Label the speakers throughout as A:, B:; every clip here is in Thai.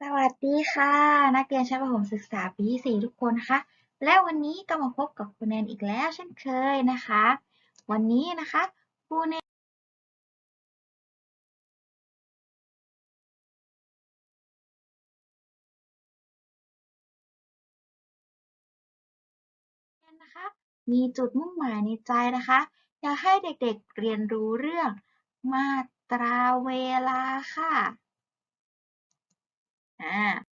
A: สวัสดีค่ะ นักเรียนชั้นประถมศึกษาปีที่สี่ทุกคนนะคะ และวันนี้ก็มาพบกับครูแนนอีกแล้วเช่นเคยนะคะ วันนี้นะคะครูแนนนะคะ มีจุดมุ่งหมายในใจนะคะ อยากให้เด็กๆเรียนรู้เรื่องมาตราเวลาค่ะ อ่า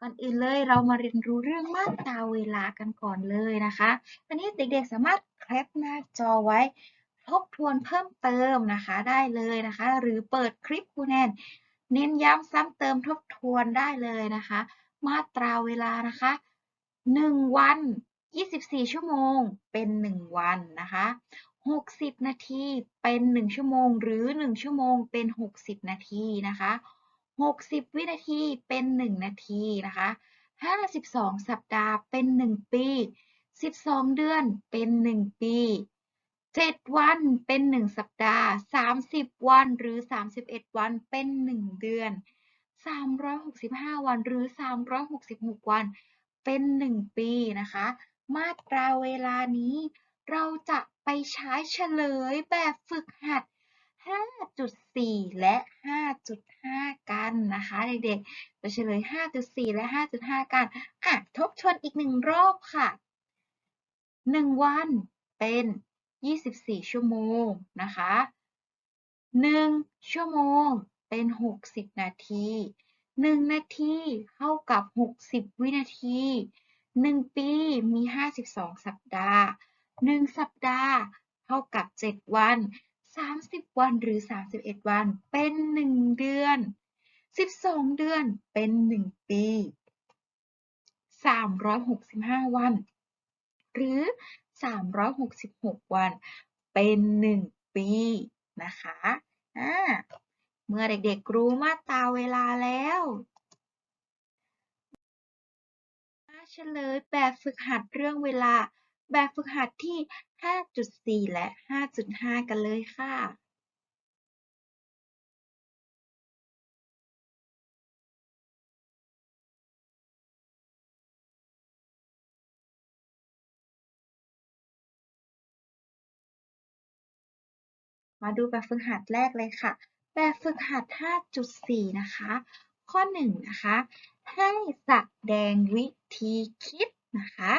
A: ก่อนอื่นเลยเรามาเรียนรู้เรื่องมาตราเวลากันก่อนเลยนะคะอันนี้เด็กๆสามารถแคปหน้าจอไว้ ทบทวนเพิ่มเติมนะคะได้เลยนะคะ หรือเปิดคลิปครูแนนเน้นย้ำซ้ำเติมทบทวนได้เลยนะคะ มาตราเวลานะคะ 1 วัน 24 ชั่วโมงเป็น 1 วันนะคะ 60 นาทีเป็น 1 ชั่วโมง หรือ 1 ชั่วโมงเป็น 60 นาทีนะคะ 60 วินาทีเป็น 1 นาทีนะคะ52 สัปดาห์เป็น 1 ปี 12 เดือนเป็น 1 ปี 7 วันเป็น 1 สัปดาห์ 30 วันหรือ 31 วันเป็น 1 เดือน 365 วันหรือ 366 วันเป็น 1 ปีนะคะ มาตราเวลานี้ เราจะไปใช้เฉลยแบบฝึกหัด 5.4 และ 5.5 กันนะคะเด็กๆ ไปเฉลย 5.4 และ 5.5 กันอะทบทวนอีกหนึ่งรอบค่ะ 1 วันเป็น 24 ชั่วโมงนะคะ 1 ชั่วโมงเป็น 60 นาที 1 นาทีเท่ากับ 60 วินาที 1ปีมี 52 สัปดาห์ 1 สัปดาห์ เท่ากับ 7 วัน 30 วันหรือ 31 วัน เป็น 1 เดือน 12 เดือนเป็น 1 ปี 365 วัน หรือ 366 วัน เป็น 1 ปีนะคะ เมื่อเด็กๆรู้มาตราเวลาแล้วมา เฉลยแบบฝึกหัดเรื่องเวลา แบบฝึกหัดที่ 5.4 และ 5.5 กันเลยค่ะมาดูแบบฝึกหัดแรกเลยค่ะ แบบฝึกหัด 5.4 นะคะ ข้อ 1 นะคะ ให้แสดงวิธีคิดนะคะ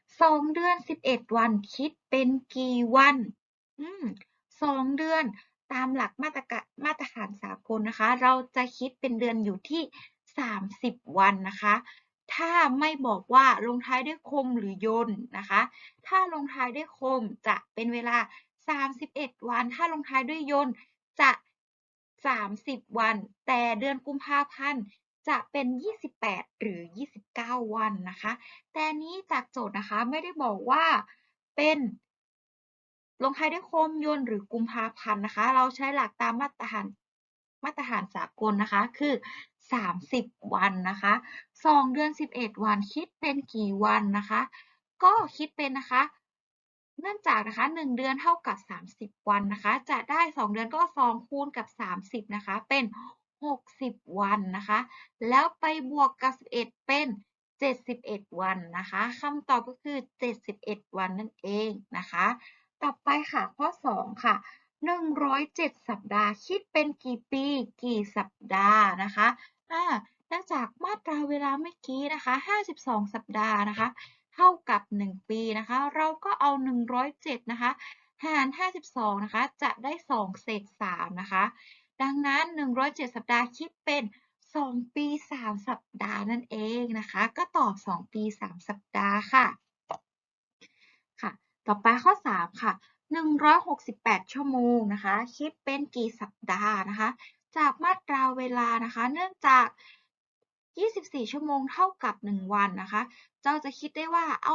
A: 2เดือน11วันคิดเป็นกี่วัน อืม2เดือนตามหลักมาตรกะมาตรฐานสากลนะคะ เราจะคิดเป็นเดือนอยู่ที่30วันนะคะ ถ้าไม่บอกว่าลงท้ายด้วยคมหรือยนนะคะ ถ้าลงท้ายด้วยคมจะเป็นเวลา31วัน ถ้าลงท้ายด้วยยนต์จะ30วัน แต่เดือนกุมภาพันธ์ จะเป็น 28 หรือ 29 วันนะคะ แต่นี้จากโจทย์นะคะไม่ได้บอกว่าเป็นลงท้ายด้วยโคมยนต์หรือกุมภาพันธ์นะคะ เราใช้หลักตามมาตรฐานมาตรฐานสากลนะคะคือ 30 วันนะคะ2เดือน 11 วันคิดเป็นกี่วันนะคะ ก็คิดเป็นนะคะ เนื่องจากนะคะ 1 เดือนเท่ากับ 30 วันนะคะ จะได้ 2 เดือนก็ 2 คูณกับ 30 นะคะ เป็น 60 วันนะคะ แล้วไปบวกกับ 11 เป็น 71 วันนะคะคำตอบก็คือ 71 วันนั่นเองนะคะ ต่อไปค่ะข้อ 2 ค่ะ 107 สัปดาห์คิดเป็นกี่ปี กี่สัปดาห์นะคะอ่าเนื่องจากมาตราเวลาเมื่อกี้นะคะ 52 สัปดาห์นะคะ เท่ากับ 1 ปีนะคะ เราก็เอา 107 นะคะ หาร 52 นะคะ จะได้ 2 เศษ 3 นะคะ ดังนั้น 107 สัปดาห์คิดเป็น 2 ปี 3 สัปดาห์นั่นเองนะคะ ก็ตอบ 2 ปี 3 สัปดาห์ค่ะ ค่ะ ต่อไปข้อ 3 ค่ะ 168 ชั่วโมงนะคะ คิดเป็นกี่สัปดาห์นะคะ จากมาตราเวลานะคะ เนื่องจาก 24 ชั่วโมงเท่ากับ 1 วันนะคะ เจ้าจะคิดได้ว่าเอา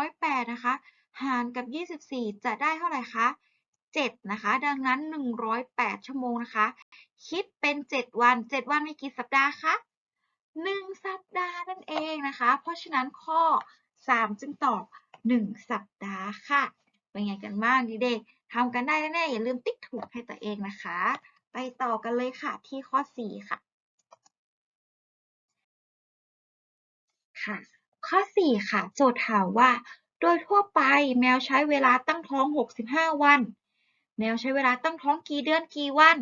A: 108 นะคะ หารกับ 24 จะได้เท่าไหร่คะ 7 นะคะ ดังนั้น 108 ชั่วโมงนะคะ คิดเป็น 7 วัน 7 วันมีกี่สัปดาห์คะ1 สัปดาห์นั่นเองนะคะ เพราะฉะนั้นข้อ 3 จึงตอบ 1 สัปดาห์ค่ะ เป็นไงกันบ้างเด็กทำกันได้แน่ๆอย่าลืมติ๊กถูกให้ตัวเองนะคะ ไปต่อกันเลยค่ะที่ข้อ 4 ค่ะ ค่ะ ข้อ 4 ค่ะ โจทย์ถามว่า โดยทั่วไปแมวใช้เวลาตั้งท้อง 65 วัน แมวใช้เวลาตั้งท้องกี่เดือนกี่วัน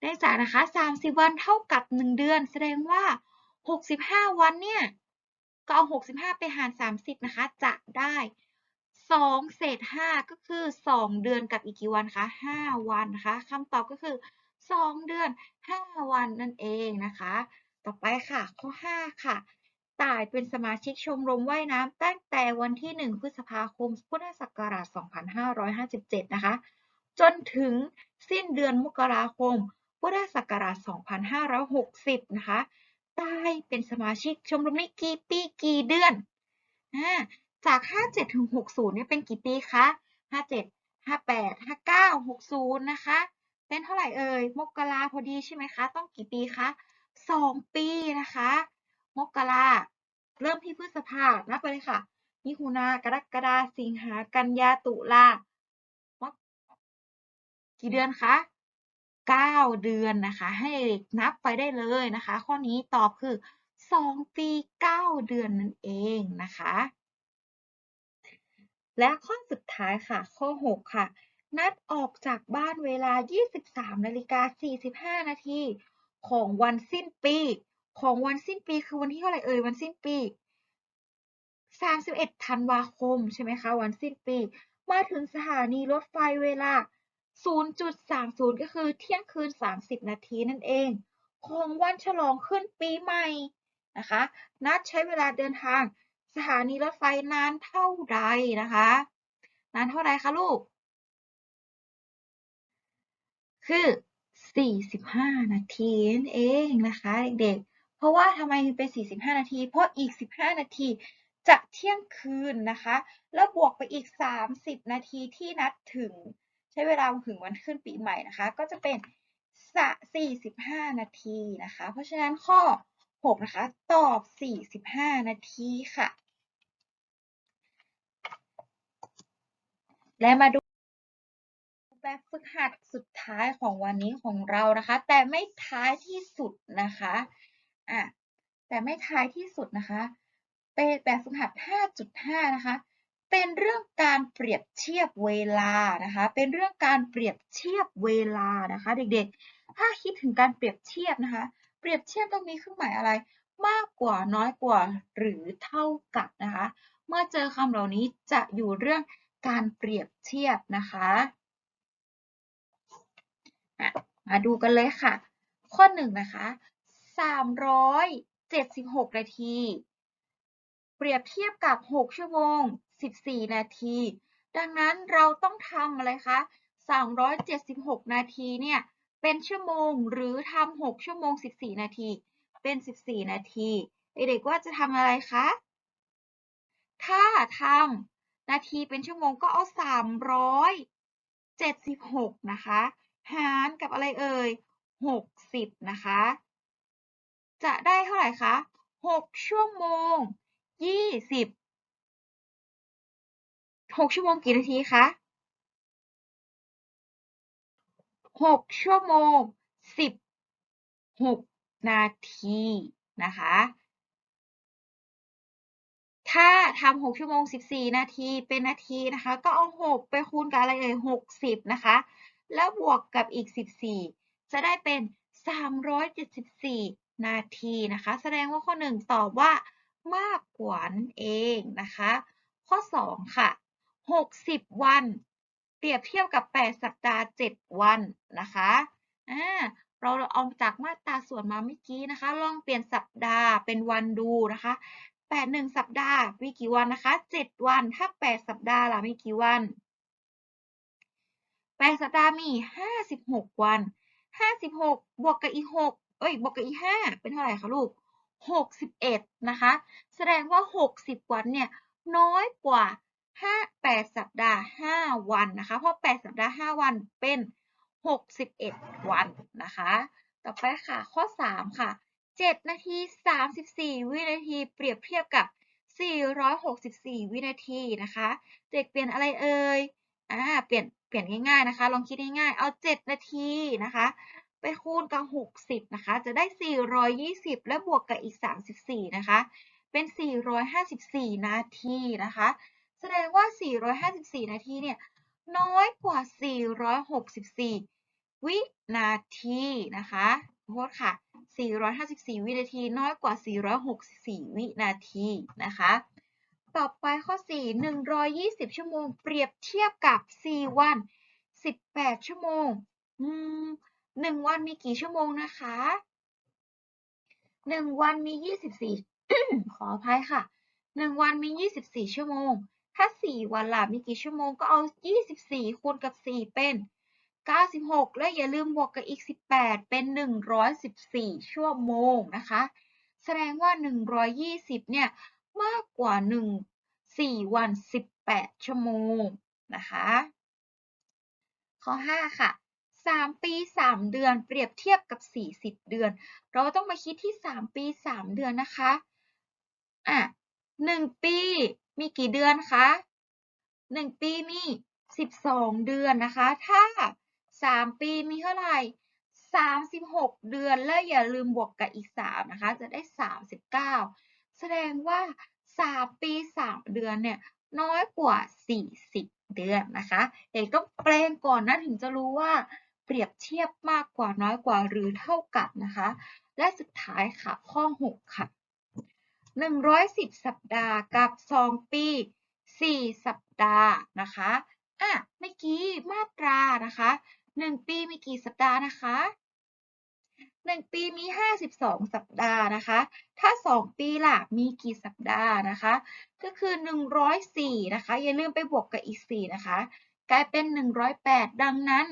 A: ได้จากนะคะ30 วันเท่ากับ 1 เดือน แสดงว่า 65 วันเนี่ย ก็เอา 65 ไปหาร 30 นะคะ จะได้ 2 เศษ 5 ก็คือ 2 เดือนกับอีกกี่วันคะ 5 วันนะคะคำตอบก็คือ 2 เดือน 5 วันนั่นเองนะคะ ต่อไปค่ะ ข้อ 5 ค่ะ ต่ายเป็นสมาชิกชมรมว่ายน้ำตั้งแต่วันที่ 1 พฤษภาคม พุทธศักราช 2557 นะคะ จนถึงสิ้นเดือนมกราคม พุทธศักราช 2560 นะคะตายเป็นสมาชิกชมรมนี้กี่ปีกี่เดือน จาก 57 ถึง 60 เนี่ยเป็นกี่ปีคะ 57 58 59 60 นะคะ เป็นเท่าไหร่เอ่ย มกราพอดีใช่ไหมคะ ต้องกี่ปีคะ 2 ปีนะคะ มกราเริ่มที่พฤษภานับไปเลยค่ะ มิถุนากรกฎาสิงหากันยาตุลากกี่เดือนคะ9 เดือนนะคะ ให้เด็กนับไปได้เลยนะคะ ข้อนี้ตอบคือ 2 ปี 9 เดือนนั่นเองนะคะ และข้อสุดท้ายค่ะ ข้อ 6 ค่ะ นัดออกจากบ้านเวลา 23นาฬิกา45นาทีของวันสิ้นปี ของวันสิ้นปีคือวันที่เท่าไหร่เอ่ยวันสิ้นปี 31 ธันวาคมใช่ไหมคะวันสิ้นปี มาถึงสถานีรถไฟเวลา 0.30 ก็คือเที่ยงคืน 30 นาทีนั่นเอง ของวันฉลองขึ้นปีใหม่นะคะ นัดใช้เวลาเดินทาง สถานีรถไฟนานเท่าใดนะคะ นานเท่าใดคะลูก คือ 45 นาทีนั่นเองนะคะเด็กๆ เพราะว่าทำไมถึงเป็น 45 นาที เพราะอีก 15 นาทีจะเที่ยงคืนนะคะ แล้วบวกไปอีก 30 นาทีที่นัดถึง ใช้เวลาถึงวันขึ้นปีใหม่นะคะ ก็จะเป็น45 นาทีนะคะ เพราะฉะนั้นข้อ 6 นะคะ ตอบ 45 นาทีค่ะ และมาดูแบบฝึกหัดสุดท้ายของวันนี้ของเรานะคะ แต่ไม่ท้ายที่สุดนะคะ อะแต่ไม่ท้ายที่สุดนะคะเป็นแบบฝึกหัด 5.5 นะคะ เป็นเรื่องการเปรียบเทียบเวลานะคะ เป็นเรื่องการเปรียบเทียบเวลานะคะ เด็กๆ ถ้าคิดถึงการเปรียบเทียบนะคะ เปรียบเทียบต้องมีเครื่องหมายอะไร มากกว่าน้อยกว่าหรือเท่ากับนะคะ เมื่อเจอคำเหล่านี้จะอยู่เรื่องการเปรียบเทียบนะคะมาดูกันเลยค่ะ ข้อหนึ่งนะคะ 376 นาที เปรียบเทียบกับ 6 ชั่วโมง 14 นาที ดังนั้นเราต้องทำอะไรคะ 376 นาทีเนี่ยเป็นชั่วโมงหรือทำ6ชั่วโมง 14 นาที เป็น 14 นาที เด็กๆว่าจะทำอะไรคะ ถ้าทำนาทีเป็นชั่วโมงก็เอา 376 นะคะ หารกับอะไรเอ่ย 60 นะคะ จะได้เท่าไหร่คะ 6 ชั่วโมง 20 6 ชั่วโมงกี่นาทีคะ 6 ชั่วโมง 16 นาทีนะคะ ถ้าทำ6ชั่วโมง 14 นาทีเป็นนาทีนะคะ ก็เอา 6 ไปคูณกับอะไรเอ่ย60 นะคะ แล้วบวกกับอีก 14 จะได้เป็น 374 นาทีนะคะ แสดงว่าข้อ 1 ตอบว่ามากกว่านั่นเองนะคะ ข้อ 2 ค่ะ 60 วัน เปรียบเทียบกับ 8 สัปดาห์ 7 วันนะคะอ่าเราเอาจากมาตราส่วนมาเมื่อกี้นะคะ ลองเปลี่ยนสัปดาห์เป็นวันดูนะคะ 8 1 สัปดาห์มีกี่วันนะคะ 7 วัน ถ้า 8 สัปดาห์ล่ะมีกี่วันแปดสัปดาห์มี 56 วัน 56 บวกกับอีก 6 เอ้ยบวกกับอีก5เป็นเท่าไหร่คะลูก61นะคะ แสดงว่า60วันเนี่ยน้อยกว่า5 8สัปดาห์5วันนะคะ เพราะ8สัปดาห์5วันเป็น61วันนะคะ ต่อไปค่ะข้อ3ค่ะ7นาที34วินาที เปรียบเทียบกับ464 วินาทีนะคะ เด็กเปลี่ยนอะไรเอ่ย อ่า เปลี่ยน เปลี่ยนง่ายๆนะคะ ลองคิดง่ายๆ เอา 7 นาทีนะคะ ไปคูณกับ 60 นะคะ จะได้ 420 และบวกกับอีก 34 นะคะ เป็น 454 นาทีนะคะ แสดงว่า 454 นาทีเนี่ย น้อยกว่า 464 วินาทีนะคะโทษค่ะ 454 วินาที น้อยกว่า 464 วินาทีนะคะ ต่อไปข้อ 4 120 ชั่วโมง เปรียบเทียบกับ 4 วัน 18 ชั่วโมง อืม หนึ่งวันมีกี่ชั่วโมงนะคะหนึ่งวันมียี่สิบสี่ขออภัยค่ะหนึ่งวันมียี่สิบสี่ชั่วโมง ถ้าสี่วันล่ะมีกี่ชั่วโมงก็เอายี่สิบสี่คูณกับสี่เป็นเก้าสิบหกและอย่าลืมบวกกับอีกสิบแปดเป็นหนึ่งร้อยสิบสี่ชั่วโมงนะคะ แสดงว่าหนึ่งร้อยยี่สิบเนี่ยมากกว่าหนึ่งสี่วันสิบแปดชั่วโมงนะคะ ข้อห้าค่ะ 3 ปี 3 เดือน เปรียบเทียบกับ 40 เดือน เราต้องมาคิดที่ 3 ปี 3 เดือนนะคะอะ1ปีมีกี่เดือนคะ 1 ปีมี 12 เดือนนะคะ ถ้า 3 ปีมีเท่าไหร่ 36 เดือนและอย่าลืมบวกกับอีก 3 นะคะ จะได้ 39 แสดงว่า 3 ปี 3 เดือนเนี่ยน้อยกว่า 40 เดือนนะคะ เด็กต้องแปลงก่อนนะถึงจะรู้ว่า ปรียบเทียบมากกว่าน้อยกว่าหรือเท่ากับนะคะ และสุดท้ายค่ะ ข้อ 6 ค่ะ 110 สัปดาห์กับ 2 ปี 4 สัปดาห์นะคะอะเมื่อกี้มาตรานะคะ 1 ปีมีกี่สัปดาห์นะคะ 1 ปีมี 52 สัปดาห์นะคะ ถ้า 2 ปีล่ะมีกี่สัปดาห์นะคะ ก็คือ 104 นะคะ อย่าลืมไปบวกกับอีก 4 นะคะ กลายเป็น 108 ดังนั้น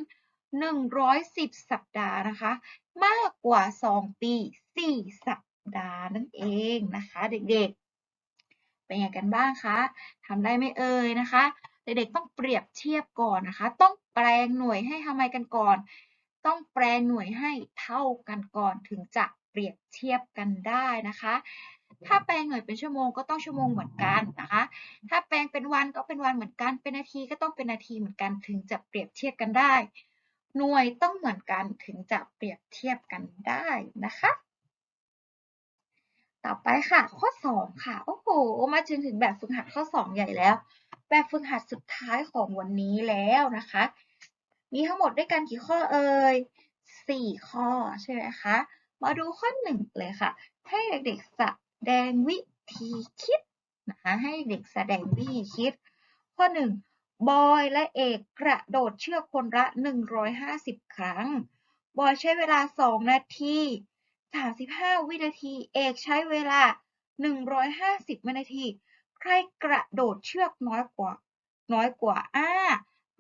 A: 110 สัปดาห์นะคะ มากกว่า 2 ปี 4 สัปดาห์นั่นเองนะคะ เด็กๆ เป็นยังไงกันบ้างคะทำได้ไหมเอ่ยนะคะ เด็กๆต้องเปรียบเทียบก่อนนะคะ ต้องแปลงหน่วยให้ทำไมกันก่อน ต้องแปลงหน่วยให้เท่ากันก่อนถึงจะเปรียบเทียบกันได้นะคะ ถ้าแปลงหน่วยเป็นชั่วโมงก็ต้องชั่วโมงเหมือนกันนะคะ ถ้าแปลงเป็นวันก็เป็นวันเหมือนกัน เป็นนาทีก็ต้องเป็นนาทีเหมือนกันถึงจะเปรียบเทียบกันได้ หน่วยต้องเหมือนกันถึงจะเปรียบเทียบกันได้นะคะ ต่อไปค่ะ ข้อ 2 ค่ะ โอ้โห มาจนถึงแบบฝึกหัดข้อ 2 ใหญ่แล้ว แบบฝึกหัดสุดท้ายของวันนี้แล้วนะคะ มีทั้งหมดด้วยกันกี่ข้อเอ่ย4 ข้อใช่ไหมคะ มาดูข้อ 1 เลยค่ะ ให้เด็กๆแสดงวิธีคิดนะคะให้เด็กแสดงวิธีคิด ข้อ 1 บอยและเอกกระโดดเชือกคนละ 150 ครั้ง บอยใช้เวลา 2 นาที 35 วินาที เอกใช้เวลา 150 วินาที ใครกระโดดเชือกน้อยกว่า น้อยกว่า อ่า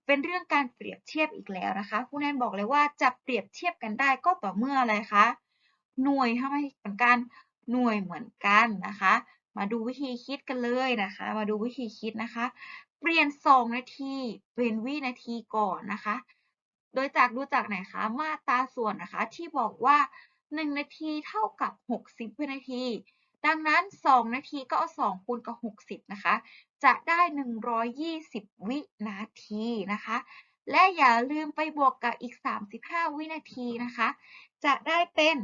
A: เป็นเรื่องการเปรียบเทียบอีกแล้วนะคะครูแนนบอกเลยว่าจะเปรียบเทียบกันได้ก็ต่อเมื่ออะไรคะ หน่วยทำไมเหมือนกัน หน่วยเหมือนกันนะคะ มาดูวิธีคิดกันเลยนะคะ มาดูวิธีคิดนะคะ เปลี่ยน 2 นาที เป็นวินาทีก่อนนะคะ โดยจากดูจากไหนคะ มาตราส่วนนะคะ ที่บอกว่า 1 นาทีเท่ากับ 60 วินาที ดังนั้น 2 นาทีก็เอา 2 คูณกับ 60 นะคะ จะได้ 120 วินาทีนะคะ และอย่าลืมไปบวกกับอีก 35 วินาทีนะคะ จะได้เป็น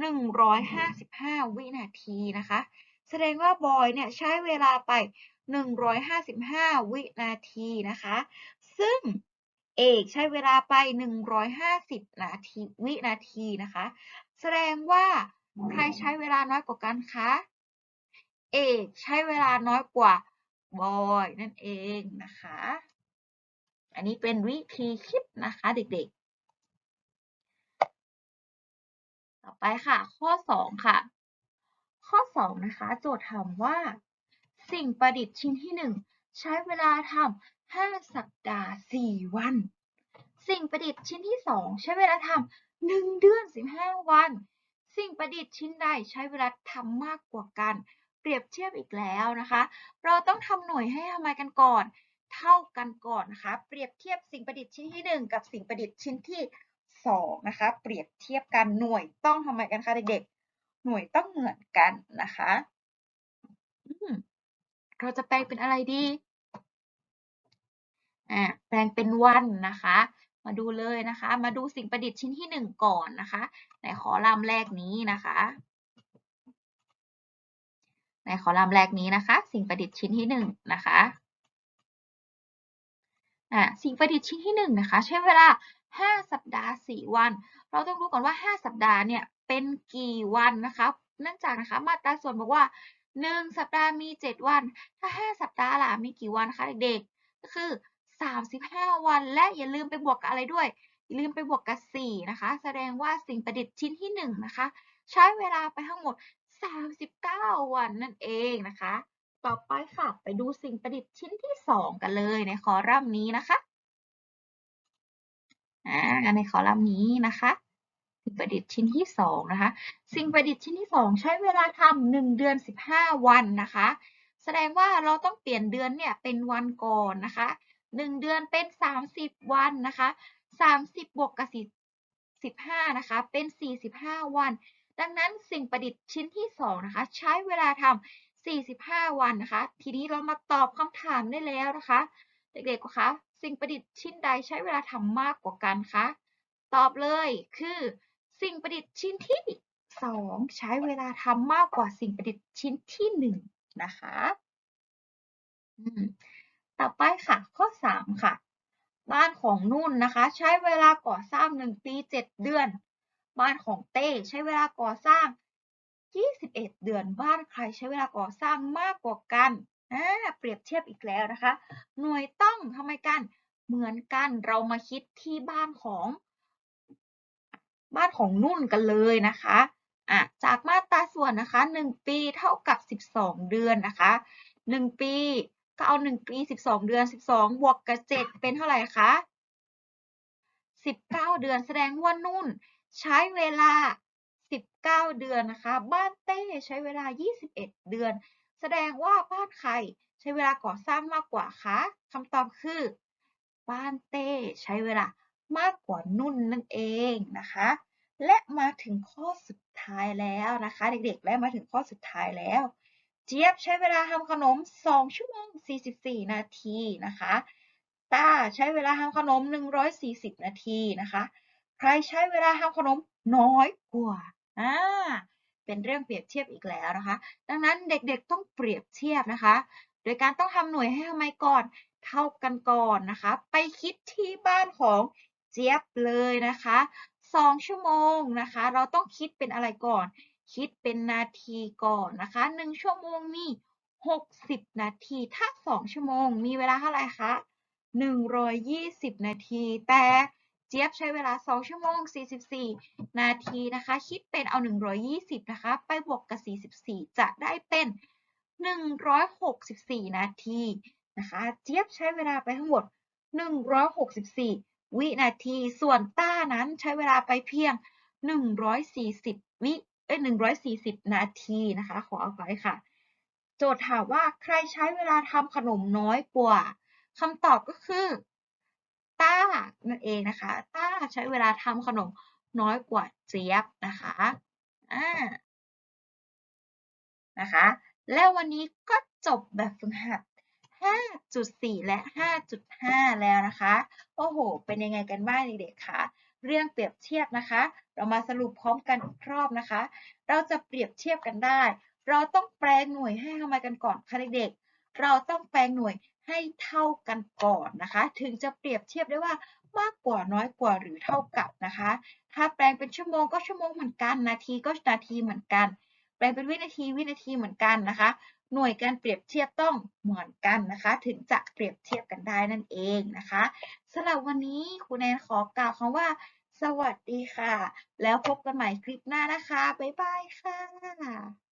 A: 155 วินาทีนะคะ แสดงว่าบอยเนี่ยใช้เวลาไป 155 วินาทีนะคะ ซึ่งเอกใช้เวลาไป 150 นาทีวินาทีนะคะ แสดงว่าใครใช้เวลาน้อยกว่ากันคะ เอกใช้เวลาน้อยกว่าบอยนั่นเองนะคะ อันนี้เป็นวิธีคิดนะคะเด็กๆ ต่อไปค่ะ ข้อ 2 ค่ะ ข้อ 2 นะคะ โจทย์ถามว่า สิ่งประดิษฐ์ชิ้นที่ 1 ใช้เวลาทำ5สัปดาห์ 4 วัน สิ่งประดิษฐ์ชิ้นที่ 2 ใช้เวลาทำ1เดือน 15 วัน สิ่งประดิษฐ์ชิ้นใดใช้เวลาทำมากกว่ากัน เปรียบเทียบอีกแล้วนะคะ เราต้องทำหน่วยให้ทำไมกันก่อน เท่ากันก่อนนะคะ เปรียบเทียบสิ่งประดิษฐ์ชิ้นที่ 1 กับสิ่งประดิษฐ์ชิ้นที่2นะคะ เปรียบเทียบกันหน่วยต้องทำไมกันคะเด็กๆ หน่วยต้องเหมือนกันนะคะเราจะแปลงเป็นอะไรดีอ่าแปลงเป็นวันนะคะ มาดูเลยนะคะ มาดูสิ่งประดิษฐ์ชิ้นที่หนึ่งก่อนนะคะในคอลัมน์แรกนี้นะคะในคอลัมน์แรกนี้นะคะ สิ่งประดิษฐ์ชิ้นที่หนึ่งนะคะอ่าสิ่งประดิษฐ์ชิ้นที่หนึ่งนะคะ ใช้เวลา 5 สัปดาห์ 4 วัน เราต้องรู้ก่อนว่า 5 สัปดาห์เนี่ย เป็นกี่วันนะคะ เนื่องจากนะคะมาตราส่วนบอกว่า 1 สัปดาห์มี 7 วัน ถ้า 5 สัปดาห์ล่ะมีกี่วันคะเด็กๆ ก็คือ 35 วัน และอย่าลืมไปบวกกับอะไรด้วย อย่าลืมไปบวกกับ 4 นะคะ แสดงว่าสิ่งประดิษฐ์ชิ้นที่ 1 นะคะ ใช้เวลาไปทั้งหมด 39 วันนั่นเองนะคะ ต่อไปค่ะ ไปดูสิ่งประดิษฐ์ชิ้นที่ 2 กันเลยในคอลัมน์นี้นะคะอ่าในคอลัมน์นี้นะคะ สิ่งประดิษฐ์ชิ้นที่2นะคะ สิ่งประดิษฐ์ชิ้นที่ 2 ใช้เวลาทำ1เดือน 15 วันนะคะ แสดงว่าเราต้องเปลี่ยนเดือนเนี่ยเป็นวันก่อนนะคะ 1 เดือนเป็น 30 วันนะคะ 30 บวกกับ 15 นะคะ เป็น 45 วัน ดังนั้นสิ่งประดิษฐ์ชิ้นที่ 2 นะคะ ใช้เวลาทำ45 วันนะคะ ทีนี้เรามาตอบคำถามได้แล้วนะคะ เด็กๆคะสิ่งประดิษฐ์ชิ้นใดใช้เวลาทำมากกว่ากันคะ ตอบเลยคือ สิ่งประดิษฐ์ชิ้นที่ 2 ใช้เวลาทำมากกว่าสิ่งประดิษฐ์ชิ้นที่ 1 นะคะต่อไปค่ะ ข้อ 3 ค่ะ บ้านของนุ่นนะคะ ใช้เวลาก่อสร้าง 1 ปี 7 เดือน บ้านของเต้ใช้เวลาก่อสร้าง 21 เดือน บ้านใครใช้เวลาก่อสร้างมากกว่ากันเปรียบเทียบอีกแล้วนะคะ หน่วยต้องทำไมกัน เหมือนกันเรามาคิดที่บ้านของ บ้านของนุ่นกันเลยนะคะะจากมาตราส่วนนะคะ 1 ปีเท่ากับ 12 เดือนนะคะ 1 ปีก็เอา 1 ปี 12 เดือน 12 บวกกับ 7 เป็นเท่าไหร่คะ 19 เดือนแสดงว่านุ่นใช้เวลา 19 เดือนนะคะ บ้านเต้ใช้เวลา 21 เดือน แสดงว่าบ้านใครใช้เวลาก่อสร้างมากกว่าคะคำตอบคือ บ้านเต้ใช้เวลามากกว่านุ่นนั่นเองนะคะ และมาถึงข้อสุดท้ายแล้วนะคะ เด็กๆ และมาถึงข้อสุดท้ายแล้ว เจี๊ยบใช้เวลาทำขนม 2 ชั่วโมง 44 นาทีนะคะตาใช้เวลาทำขนม 140 นาทีนะคะ ใครใช้เวลาทำขนมน้อยกว่าอ่าเป็นเรื่องเปรียบเทียบอีกแล้วนะคะ ดังนั้นเด็กๆต้องเปรียบเทียบนะคะ โดยการต้องทำหน่วยให้ทำไมก่อนเท่ากันก่อนนะคะ ไปคิดที่บ้านของเจี๊ยบเลยนะคะ 2 ชั่วโมงนะคะ เราต้องคิดเป็นอะไรก่อน คิดเป็นนาทีก่อนนะคะ 1 ชั่วโมงมี60 นาที ถ้า 2 ชั่วโมง มีเวลาเท่าไหร่คะ 120 นาที แต่เจี๊ยบใช้เวลา 2 ชั่วโมง 44 นาทีนะคะ คิดเป็นเอา 120 นะคะ ไปบวกกับ 44 จะได้เป็น 164 นาทีนะคะ เจี๊ยบใช้เวลาไปทั้งหมด 164 วินาที ส่วนต้านั้นใช้เวลาไปเพียง 140 วิเอ้ย140 นาทีนะคะ ขอเอาไปค่ะ โจทย์ถามว่าใครใช้เวลาทำขนมน้อยกว่าคำตอบก็คือต้านั่นเองนะคะ ต้าใช้เวลาทำขนมน้อยกว่าเจี๊ยบนะคะอ่านะคะ แล้ววันนี้ก็จบแบบฝึกหัด 5.4 และ 5.5 แล้วนะคะ โอ้โห เป็นยังไงกันบ้างเด็กๆคะเรื่องเปรียบเทียบนะคะ เรามาสรุปพร้อมกันอีกรอบนะคะ เราจะเปรียบเทียบกันได้ เราต้องแปลงหน่วยให้ทำไมกันก่อนคะเด็กๆ เราต้องแปลงหน่วยให้เท่ากันก่อนนะคะ ถึงจะเปรียบเทียบได้ว่ามากกว่าน้อยกว่าหรือเท่ากับนะคะ ถ้าแปลงเป็นชั่วโมงก็ชั่วโมงเหมือนกัน นาทีก็นาทีเหมือนกัน แปลงเป็นวินาทีวินาทีเหมือนกันนะคะ หน่วยการเปรียบเทียบต้องเหมือนกันนะคะ ถึงจะเปรียบเทียบกันได้นั่นเองนะคะสำหรับวันนี้ครูแนนขอกล่าวคำว่า สวัสดีค่ะ แล้วพบกันใหม่คลิปหน้านะคะ บ๊ายบายค่ะ